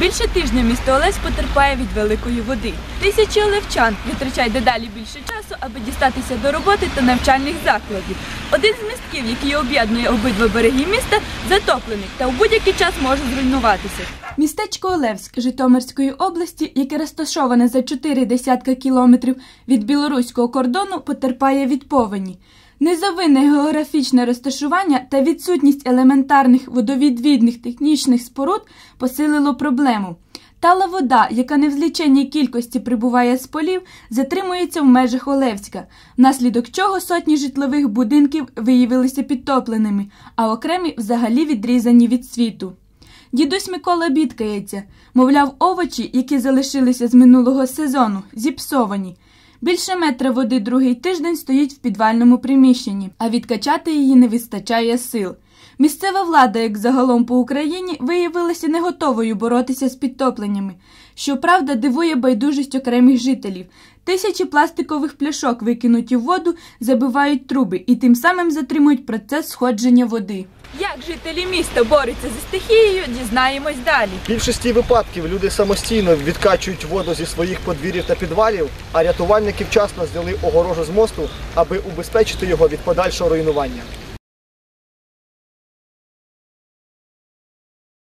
Більше тижня місто Олесь потерпає від великої води. Тисячі олевчан витрачають дедалі більше часу, аби дістатися до роботи та навчальних закладів. Один з містків, який об'єднує обидва береги міста, затоплений та у будь-який час може зруйнуватися. Містечко Олевськ Житомирської області, яке розташоване за чотири десятка кілометрів від білоруського кордону, потерпає від повені. Незавинне географічне розташування та відсутність елементарних водовідвідних технічних споруд посилило проблему. Тала вода, яка не в зліченій кількості прибуває з полів, затримується в межах Олевська, внаслідок чого сотні житлових будинків виявилися підтопленими, а окремі взагалі відрізані від світу. Дідусь Микола бідкається, мовляв, овочі, які залишилися з минулого сезону, зіпсовані. Більше метра води другий тиждень стоїть в підвальному приміщенні, а відкачати її не вистачає сил. Місцева влада, як загалом по Україні, виявилася не готовою боротися з підтопленнями. Щоправда, дивує байдужість окремих жителів. Тисячі пластикових пляшок, викинуті в воду, забивають труби і тим самим затримують процес сходження води. Як жителі міста борються зі стихією, дізнаємось далі. В більшості випадків люди самостійно відкачують воду зі своїх подвір'їв та підвалів, а рятувальники вчасно зняли огорожу з мосту, аби убезпечити його від подальшого руйнування.